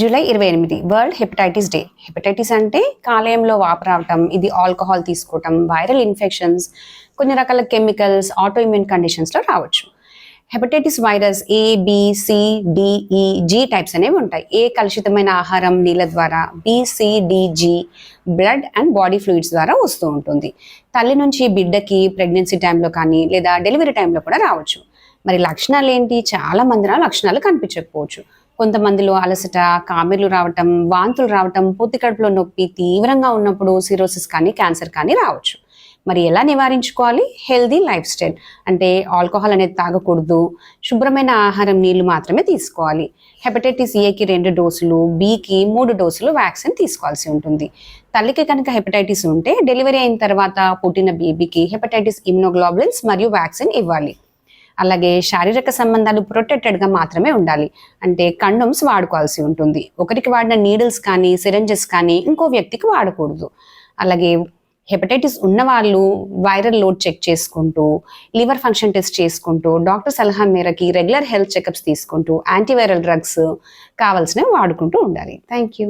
July ఇరవై ఎనిమిది world hepatitis day hepatitis అంటే కాలేయంలో వాపు రావటం ఇది ఆల్కహాల్ తీసుకోవటం వైరల్ ఇన్ఫెక్షన్స్ కొన్ని రకాల కెమికల్స్ ఆటోఇమ్యూన్ కండిషన్స్లో రావచ్చు. Hepatitis virus A B C types అనేవి ఉంటాయి. ఏ కలుషితమైన ఆహారం నీళ్ళ ద్వారా B blood and body fluids ద్వారా వస్తూ ఉంటుంది. తల్లి నుంచి బిడ్డకి ప్రెగ్నెన్సీ టైంలో కానీ లేదా డెలివరీ టైంలో కూడా రావచ్చు. మరి లక్షణాలు ఏంటి చాలా మందిలో లక్షణాలు కనిపించకపోవచ్చు. కొంతమందిలో అలసట కామెర్లు రావటం వాంతులు రావటం పూర్తి కడుపులో నొప్పి తీవ్రంగా ఉన్నప్పుడు సిరోసిస్ కానీ క్యాన్సర్ కానీ రావచ్చు. మరి ఎలా నివారించుకోవాలి? హెల్దీ లైఫ్ స్టైల్ అంటే ఆల్కహాల్ అనేది తాగకూడదు. శుభ్రమైన ఆహారం నీళ్ళు మాత్రమే తీసుకోవాలి. హెపటైటిస్ ఏకి రెండు డోసులు బికి మూడు డోసులు వ్యాక్సిన్ తీసుకోవాల్సి ఉంటుంది. తల్లికి కనుక హెపటైటిస్ ఉంటే డెలివరీ అయిన తర్వాత పుట్టిన బేబీకి హెపటైటిస్ ఇమ్యునోగ్లోబులిన్స్ మరియు వ్యాక్సిన్ ఇవ్వాలి. అలాగే శారీరక సంబంధాలు ప్రొటెక్టెడ్గా మాత్రమే ఉండాలి. అంటే కండోమ్స్ వాడుకోవాల్సి ఉంటుంది. ఒకరికి వాడిన నీడిల్స్ కానీ సిరంజెస్ కానీ ఇంకో వ్యక్తికి వాడకూడదు. అలాగే హెపటైటిస్ ఉన్నవాళ్ళు వైరల్ లోడ్ చెక్ చేసుకుంటూ లివర్ ఫంక్షన్ టెస్ట్ చేసుకుంటూ డాక్టర్ సలహా మేరకి రెగ్యులర్ హెల్త్ చెకప్స్ తీసుకుంటూ యాంటీవైరల్ డ్రగ్స్ కావాల్సినవి వాడుకుంటూ ఉండాలి. Thank you